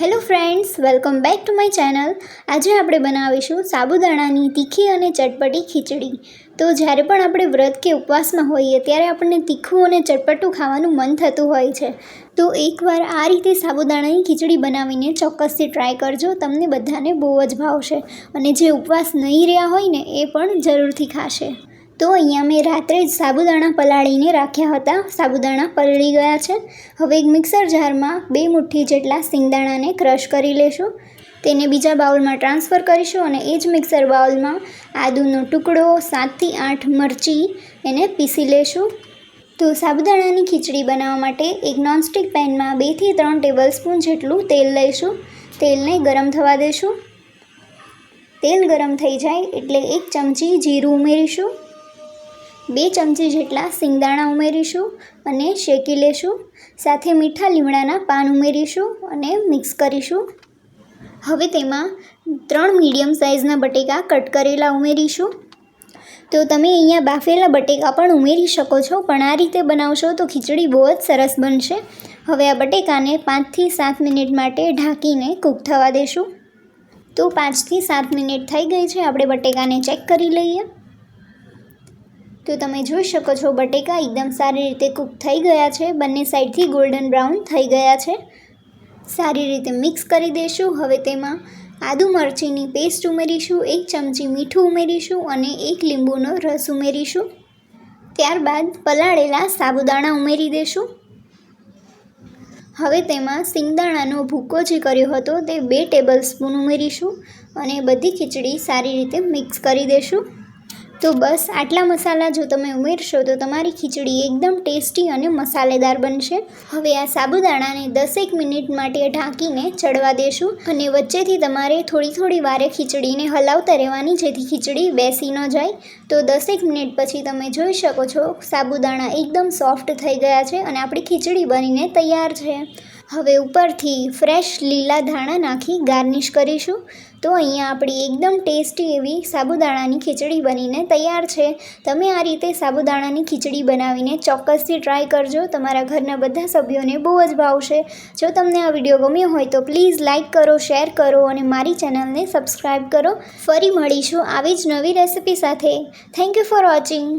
Hello friends welcome back to my channel આજે આપણે બનાવીશું સાબુદાણાની તીખી અને ચટપટી ખીચડી. તો જ્યારે પણ આપણે વ્રત કે ઉપવાસમાં હોઈએ, ત્યારે આપણને તીખું અને ચટપટું ખાવાનું મન થતું હોય છે. તો એકવાર આ રીતે સાબુદાણાની ખીચડી બનાવીને ચોક્કસથી ટ્રાય કરજો, તમને બધાને બહુ જ ભાવશે. અને જે ઉપવાસ નહીં રહ્યા હોય ને, એ પણ જરૂરથી ખાશે. તો અહીંયા મેં રાત્રે જ સાબુદાણા પલાળીને રાખ્યા હતા. સાબુદાણા પલળી ગયા છે. હવે એક મિક્સર જારમાં બે મુઠ્ઠી જેટલા સિંગદાણાને ક્રશ કરી લેશું. તેને બીજા બાઉલમાં ટ્રાન્સફર કરીશું અને એ જ મિક્સર બાઉલમાં આદુનો ટુકડો, સાતથી આઠ મરચી એને પીસી લેશું. તો સાબુદાણાની ખીચડી બનાવવા માટે એક નોનસ્ટિક પેનમાં બેથી ત્રણ ટેબલ સ્પૂન જેટલું તેલ લઈશું. તેલને ગરમ થવા દેશું. તેલ ગરમ થઈ જાય એટલે એક ચમચી જીરું ઉમેરીશું. બે ચમચી જેટલા સિંગદાણા ઉમેરીશું અને શેકી લેશું. સાથે મીઠા લીમડાના પાન ઉમેરીશું અને મિક્સ કરીશું. હવે તેમાં ત્રણ મીડિયમ સાઇઝના બટેકા કટ કરેલા ઉમેરીશું. તો તમે અહીંયા બાફેલા બટેકા પણ ઉમેરી શકો છો, પણ આ રીતે બનાવશો તો ખીચડી બહુ જ સરસ બનશે. હવે આ બટેકાને પાંચથી સાત મિનિટ માટે ઢાંકીને કૂક થવા દેશું. તો પાંચથી સાત મિનિટ થઈ ગઈ છે, આપણે બટેકાને ચેક કરી લઈએ. તો તમે જોઈ શકો છો, બટેકા એકદમ સારી રીતે કૂક થઈ ગયા છે. બંને સાઈડથી ગોલ્ડન બ્રાઉન થઈ ગયા છે. સારી રીતે મિક્સ કરી દઈશું હવે તેમાં આદુ મરચીની પેસ્ટ ઉમેરીશું, એક ચમચી મીઠું ઉમેરીશું અને એક લીંબુનો રસ ઉમેરીશું. ત્યારબાદ પલાળેલા સાબુદાણા ઉમેરી દઈશું હવે તેમાં સિંગદાણાનો ભૂકો જે કર્યો હતો તે બે ટેબલ સ્પૂન ઉમેરીશું અને બધી ખીચડી સારી રીતે મિક્સ કરી દઈશું તો બસ, આટલા મસાલા જો તમે ઉમેરશો તો તમારી ખીચડી એકદમ ટેસ્ટી અને મસાલેદાર બનશે. હવે આ સાબુદાણાને દસેક મિનિટ માટે ઢાંકીને ચડવા દેશું અને વચ્ચેથી તમારે થોડી થોડી વારે ખીચડીને હલાવતા રહેવાની જેથી ખીચડી બેસી ન જાય. તો દસેક મિનિટ પછી તમે જોઈ શકો છો, સાબુદાણા એકદમ સોફ્ટ થઈ ગયા છે અને આપણી ખીચડી બનીને તૈયાર છે. હવે ઉપરથી ફ્રેશ લીલા ધાણા નાખી ગાર્નિશ કરીશું. તો અહીંયા આપણી એકદમ ટેસ્ટી એવી સાબુદાણાની ખીચડી બનીને તૈયાર છે. તમે આ રીતે સાબુદાણાની ખીચડી બનાવીને ચોક્કસથી ટ્રાય કરજો. તમારા ઘરના બધા સભ્યોને બહુ જ ભાવશે. જો તમને આ વીડિયો ગમ્યો હોય તો પ્લીઝ લાઇક કરો શેર કરો અને મારી ચેનલને સબસ્ક્રાઈબ કરો. ફરી મળીશું આવી જ નવી રેસિપી સાથે. Thank you for watching